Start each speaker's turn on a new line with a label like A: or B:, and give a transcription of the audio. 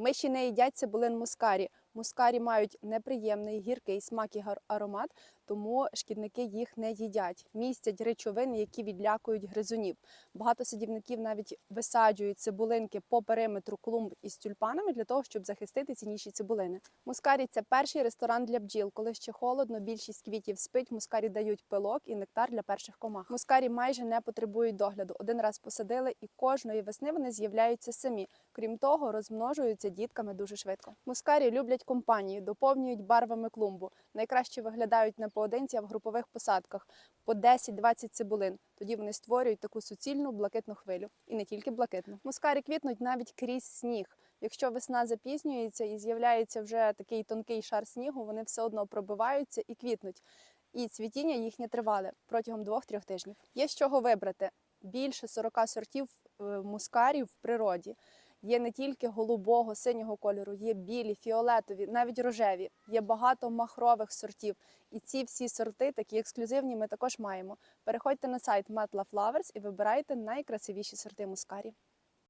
A: Миші не їдять цибулин мускарі. Мускарі мають неприємний гіркий смак і аромат, тому шкідники їх не їдять. Містять речовини, які відлякують гризунів. Багато садівників навіть висаджують цибулинки по периметру клумб із тюльпанами для того, щоб захистити цінніші цибулини. Мускарі це перший ресторан для бджіл. Коли ще холодно, більшість квітів спить. Мускарі дають пилок і нектар для перших комах. Мускарі майже не потребують догляду. Один раз посадили, і кожної весни вони з'являються самі. Крім того, розмножуються дітками дуже швидко. Мускарі люблять компанію, доповнюють барвами клумбу. Найкраще виглядають не поодинці, а в групових посадках по 10-20 цибулин. Тоді вони створюють таку суцільну блакитну хвилю. І не тільки блакитну. Мускарі квітнуть навіть крізь сніг. Якщо весна запізнюється і з'являється вже такий тонкий шар снігу, вони все одно пробиваються і квітнуть. І цвітіння їхнє тривале протягом 2-3 тижнів. Є з чого вибрати. Більше 40 сортів е, мускарів в природі. Є не тільки голубого, синього кольору, є білі, фіолетові, навіть рожеві. Є багато махрових сортів. І ці всі сорти, такі ексклюзивні, ми також маємо. Переходьте на сайт Metla Flowers і вибирайте найкрасивіші сорти мускарі.